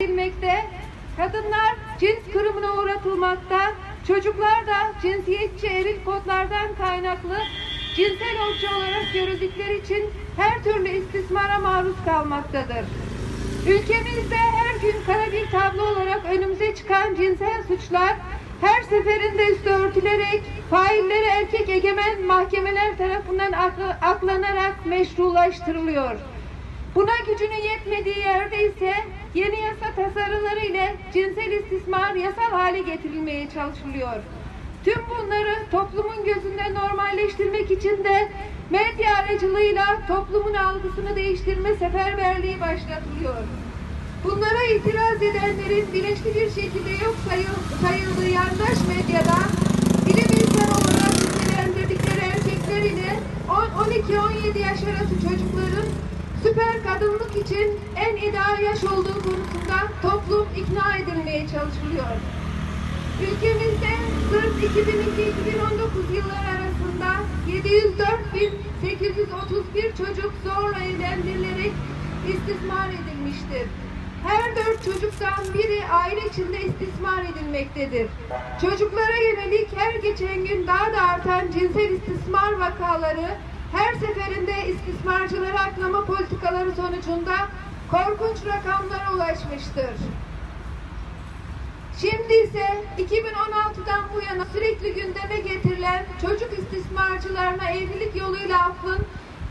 edilmekte, kadınlar cins kırımına uğratılmakta, çocuklar da cinsiyetçi eril kodlardan kaynaklı cinsel obje olarak görüldükleri için her türlü istismara maruz kalmaktadır. Ülkemizde her gün kara bir tablo olarak önümüze çıkan cinsel suçlar her seferinde üstü örtülerek failleri erkek egemen mahkemeler tarafından aklanarak meşrulaştırılıyor. Buna gücünün yetmediği yerde ise yeni yasa tasarıları ile cinsel istismar yasal hale getirilmeye çalışılıyor. Tüm bunları toplumun gözünde normalleştirmek için de medya aracılığıyla toplumun algısını değiştirme seferberliği başlatılıyor. Bunlara itiraz edenlerin bilinçli bir şekilde yok sayıl- sayıldığı yandaş medyada bilim insanı olarak nitelendirdikleri erkekler ile 12-17 yaş arası çocukların süper kadınlık için en ideal yaş olduğu konusunda toplum ikna edilmeye çalışılıyor. Ülkemizde sırf 2002-2019 yılları arasında 704.831 çocuk zorla evlendirilerek istismar edilmiştir. Her dört çocuktan biri aile içinde istismar edilmektedir. Çocuklara yönelik her geçen gün daha da artan cinsel istismar vakaları her seferinde istismarcıları aklama politikaları sonucunda korkunç rakamlara ulaşmıştır. Şimdi ise 2016'dan bu yana sürekli gündeme getirilen çocuk istismarcılarına evlilik yoluyla affın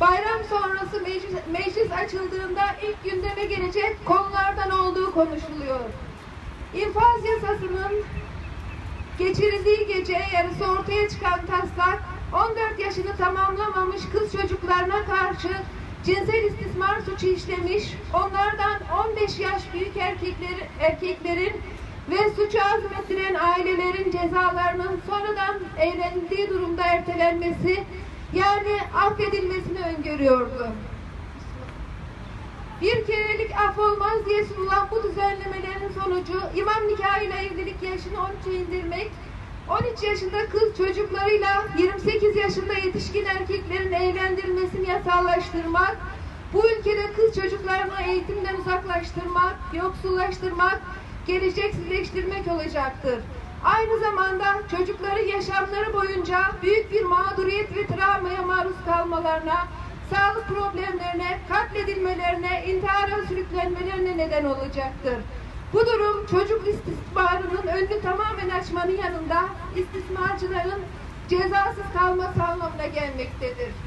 bayram sonrası meclis, meclis açıldığında ilk gündeme gelecek konulardan olduğu konuşuluyor. İnfaz yasasının geçirildiği gece yarısı ortaya çıkan taslak 14 yaşını tamamlamamış kız çocuklarına karşı cinsel istismar suçu işlemiş, onlardan 15 yaş büyük erkekler, erkeklerin ve suçu azmettiren ailelerin cezalarının sonradan eğlendiği durumda ertelenmesi yani affedilmesini öngörüyordu. Bir kerelik af olmaz diye sunulan bu düzenlemelerin sonucu imam nikahıyla evlilik yaşını 13'e indirmek, 13 yaşında kız çocuklarıyla 28 yaşında yetişkin erkeklerin evlendirilmesini yasallaştırmak, bu ülkede kız çocuklarını eğitimden uzaklaştırmak, yoksullaştırmak, geleceksizleştirmek olacaktır. Aynı zamanda çocukları yaşamları boyunca büyük bir mağduriyet ve travmaya maruz kalmalarına, sağlık problemlerine, katledilmelerine, intihara sürüklenmelerine neden olacaktır. Bu durum çocuk istismarının önünü tamamen açmanın yanında istismarcıların cezasız kalması anlamına gelmektedir.